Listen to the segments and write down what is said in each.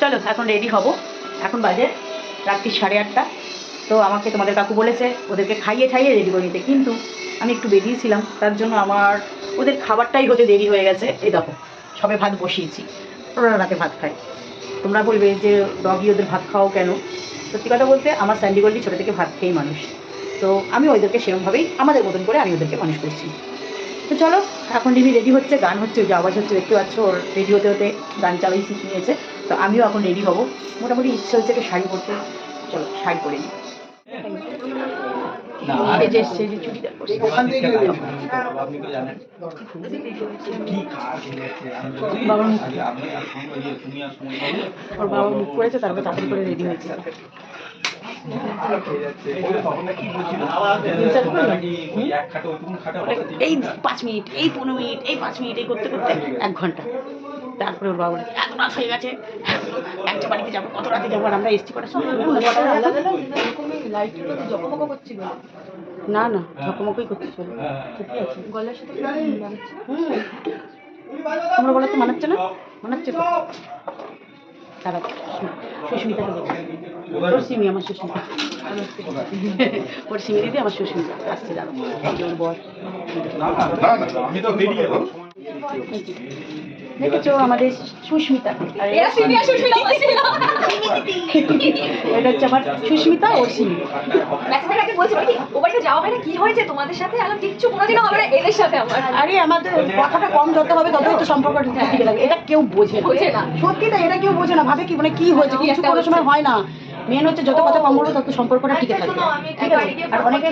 চলো, এখন রেডি হব। এখন বাজে রাত্রি সাড়ে আটটা। তো আমাকে তোমাদের কাকু বলেছে, ওদেরকে খাইয়ে খাইয়ে রেডি করে নিতে। কিন্তু আমি একটু বেরিয়েছিলাম তার জন্য আমার, ওদের খাবারটাই হতে দেরি হয়ে গেছে। এই দেখো, সবে ভাত বসিয়েছি। ওরা রাতে ভাত খায়। তোমরা বলবে যে ডগি ওদের ভাত খাও কেন? সত্যি কথা বলতে, আমার স্যান্ডিগোল্ডি ছোটো থেকে ভাত খেয়েই মানুষ। তো আমি ওদেরকে সেরকমভাবেই আমাদের মতন করে আমি ওদেরকে মানুষ করছি। তো চলো, এখন রিমি রেডি হচ্ছে, গান হচ্ছে, ওই যে আওয়াজ হচ্ছে, দেখতে পাচ্ছ, ওর রেডি হতে হতে গান চালাই শিখে নিয়েছে। তো আমিও এখন রেডি হব। মোটামুটি ইচ্ছে হচ্ছে একটা শাড়ি পরতে। চলো, শাড়ি পরে নিই চুড়িদার পরছে। মুখ বলো। ওর বাবা মুখ করেছে তারপর তাড়াতাড়ি করে রেডি হয়েছে। এই পাঁচ মিনিট এই পনেরো মিনিট এই পাঁচ মিনিট এই করতে করতে এক ঘণ্টা। তারপরে ওর বাবা রাত হয়ে গেছে একটা বাড়িতে যাব কত রাতে যাব আর আমরা এসছি কটার সময় না না ঝকমকই করতে চলো ঠিকই আছে হুম। তোমরা বলো তো মানাচ্ছে না মানাচ্ছে তো তারা সুস্মিতাকে দেখো ওর সিমি আমার সুস্মিতা ওর সিমি দিদি আমার সুস্মিতা আসছে যাব ওর বর আমি তো দেখেছ আমাদের সুস্মিতা। আর এটা হচ্ছে আমার সুস্মিতা ও সিমি। ম্যাচের আগে বলছিল কি ও যাওয়া হয় না? কি হয়েছে তোমাদের সাথে? আলাম কিচ্ছু কোনোদিনও হবে না এদের সাথে আমার। আরে আমাদের কথাটা কম যত হবে তত তো সম্পর্কটা ঠিক লাগে এটা কেউ বোঝে না। সত্যি তাই এটা কেউ বোঝে না। ভাবে কি মানে কি হয়েছে? কি কিছু কোনো সময় হয় না। মেন হচ্ছে যত কথা কম বলব তত সম্পর্কটা টিকে থাকবে। ঠিক আছে? আর অনেকে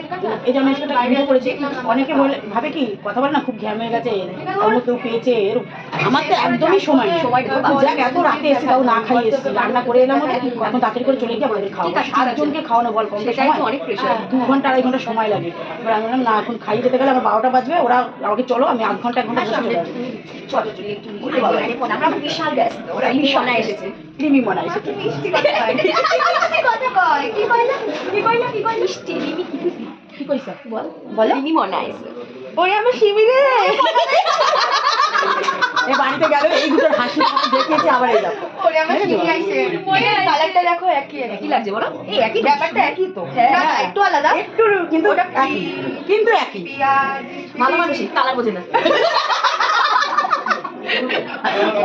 এই জন্য সেটা ভিডিও করেছি। অনেকে বলে ভাবে কি কথা বলে না খুব ঘ্যাম হয়ে গেছে অন্য কেউ পেয়েছে এরকম। আমার তো একদমই সময়। সময় যাক এত রাতে এসে তাও না খাইয়ে এসেছি রান্না করে এলাম ওদের, এখন তাড়াতাড়ি করে চলে গিয়ে আমাদের আছে। সাতজনকে খাওয়ানো বল কম সময়। অনেক। দু ঘণ্টা আড়াই ঘণ্টা সময় লাগে। এবার আমি বললাম না এখন খাইয়ে যেতে গেলে আমার বারোটা বাজবে ওরা আমাকে চলো আমি আধ ঘণ্টা এক ঘণ্টা বসে চলে। চলো একটু আমরা বিশাল ব্যস্ত ওরা মিশনে এসেছে রিমি মনে হয় মিষ্টি কথা কয়। মিষ্টি কথা কয় কি কইলা? কি কইলা কি কইলা? মিষ্টি রিমি কি কি কইছা? বল বলো। রিমি মনে আইছে ওরে আমার শিবিরে এই বাড়িতে গেল এই দুটোর হাসি আবার এই দেখো ওরে আমার চিনি আইছে। কালারটা দেখো একই কি লাগছে বলো। এই একই ব্যাপারটা একই তো। হ্যাঁ, না, হ্যাঁ। একটু আলাদা। একটু কিন্তু একই। কিন্তু একই। ভালো মানুষই কালার বোঝে না।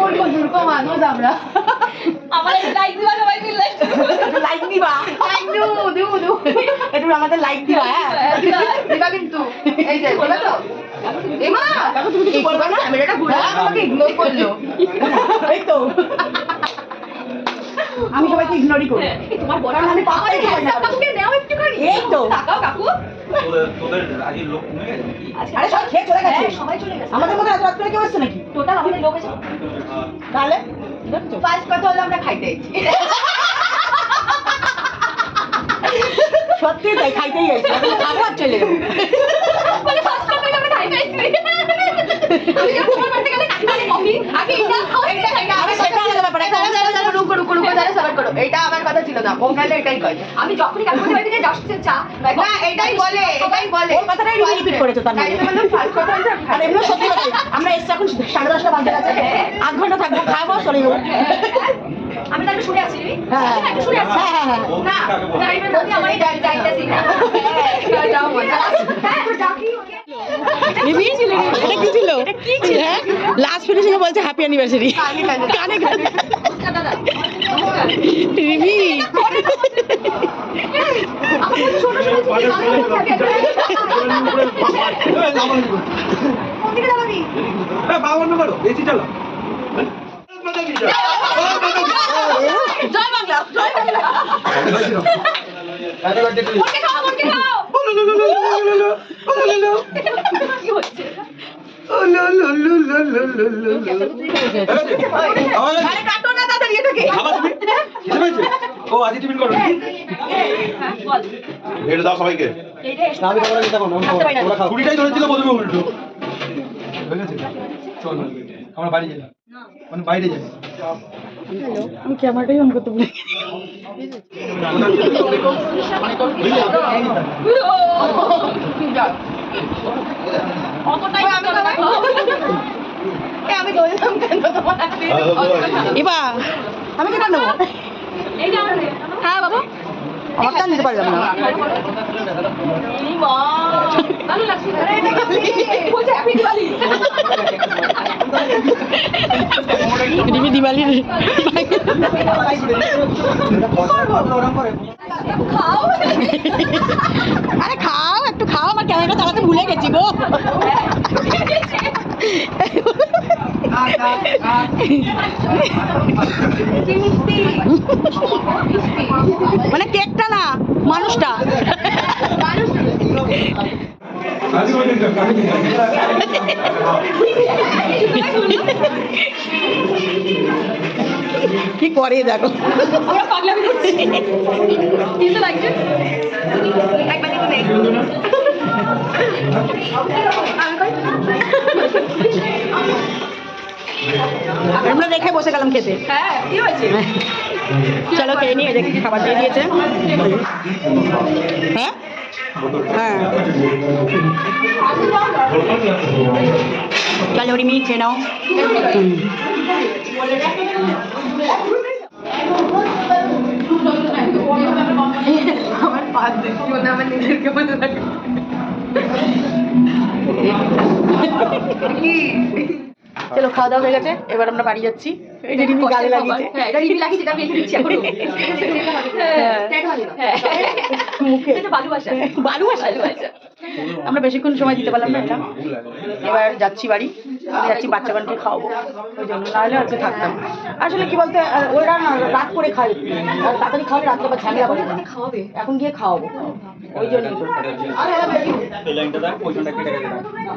অল্প দুর্গ মানুষ আমরা? আমার লাইক দিবা সবাই মিলে। লাইক দিবা। দু দু দু একটু আমাদের লাইক দিবা হ্যাঁ। দিবা কিন্তু। এই যে বলে তো। এমা তুমি কিছু বলবে না ক্যামেরাটা ঘুরে আমাকে ইগনোর করল। এই তো। আমি সবাইকে ইগনোরই করি। তোমার বড় আমি কাকুকে নাও একটুখানি। এই তো। তাকাও কাকু। তোদের আজকে লোক কমে গেছে আরে সব খেয়ে চলে গেছে। হ্যাঁ, সবাই চলে গেছে। আমাদের মধ্যে এত রাত লোক আছে তাহলে ফার্স্ট কথা হলো আমরা খাইতে সত্যি তাই খাইতেই চলে যাব মানে মানে এটা আমার কথা ছিল না এটাই কয় আমি যখনই কাকুদের বাড়িতে যাই যাচ্ছে চা না এটাই বলে এটাই বলে ওর কথাটাই রিপিট রিপিট করেছ তার মানে ফার্স্ট কথা আমরা এসছি এখন সাড়ে দশটা বাজে গেছে আধ ঘণ্টা থাকব চলে আমি তাহলে শুনে আছি হ্যাঁ। আমি না একটু শুনে আছি না কাকে বলে? যাইবে না আমি আমারই না যাও তো ডাকি ওকে? এটা কি ছিল? এটা কি ছিল? লাস্ট ফিনিশিং এ বলছে হ্যাপি অ্যানিভার্সারি কানে কানে। রিমি বেশি চালাও। জয় বাংলা জয় বাংলা? ও, আজকে টিফিন করো। এটা দাও সবাইকে পারি না ধরেছিল প্রথমে উল্টো হয়ে গেছে চল আমরা বাড়ি যাই মানে বাইরে যাই আমি ক্যামেরাটাই অন করতে ভুলে। আমি কেন তোমার? এবার আমি কি করে নেব? হ্যাঁ বাবু। আমার কান দিতে পারলাম না এই মা ভালো লাগছে বলছে হ্যাপি দিওয়ালি রিমি আরে খাও, একটু খাও, আমার ক্যামেরাটা চালাতে ভুলে গেছি গো। মানে কেকটা না, মানুষটা। কি করে দেখো? আমরা রেখে বসে গেলাম খেতে। হ্যাঁ চলো খেয়ে নিয়ে দেখি খাবার দিয়ে দিয়েছে। হ্যাঁ? হ্যাঁ চলো রিমি খেয়ে নাও। আমার পা দেখিও না আমার নিজেরকে মতো লাগে কি চলো খাওয়া দাওয়া হয়ে গেছে এবার আমরা বাড়ি যাচ্ছি। এই রিমি গালে লাগিয়েছে। হ্যাঁ এটা লাগিয়েছে আমি এখনও। হ্যাঁ। হ্যাঁ। মুখে। ভালোবাসা ভালোবাসা ভালোবাসা আমরা বেশিক্ষণ সময় দিতে পারলাম না এটা এবার যাচ্ছি বাড়ি। আমি যাচ্ছি বাচ্চাগণকে খাওয়াবো। ওই জন্য নাহলে আজকে থাকতাম। আসলে কি বলতে ওরা না রাত করে খাই তাড়াতাড়ি খাওয়ালে রাত্রে বা ঝামেলা করে খাওয়াবে? এখন গিয়ে খাওয়াবো। ওই জন্য।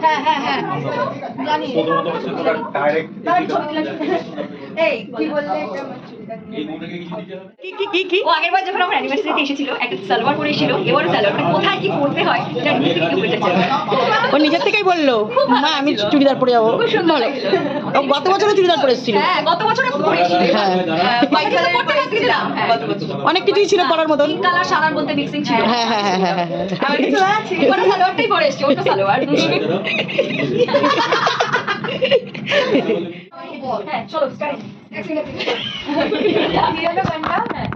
হ্যাঁ হ্যাঁ হ্যাঁ। জানি। হচ্ছে এই কি বললে এই মুখটাকে কিছু কি কি কি কি? ও আগের বার যখন আমার অ্যানিভার্সারিতে এসেছিল একটা সালোয়ার পরে এসেছিল এবার সালোয়ার মানে কোথায় কি পড়তে হয় এটা নিজে থেকে বুঝেছে ও নিজের থেকেই বলল মা আমি চুড়িদার পরে যাব। খুব সুন্দর ও গত বছরও চুড়িদার পরে এসেছিল? হ্যাঁ গত বছরে পরে এসেছিল। হ্যাঁ। পারছিলাম হ্যাঁ অনেক কিছুই ছিল পড়ার মতন। পিঙ্ক কালার সাদার মধ্যে মিক্সিং ছিল। হ্যাঁ হ্যাঁ হ্যাঁ হ্যাঁ হ্যাঁ। আমার কিছু আছে? ওটা সালোয়ারটাই পরে এসেছে ওটা সালোয়ার। হ্যাঁ চলো স্টার্ট এক সেকেন্ড বিরিয়ানি বান্ডা হ্যাঁ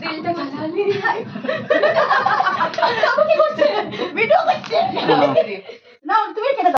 দিলটা বাজালি কি করছে ভিডিও করছে না তুমি কেটে দাও।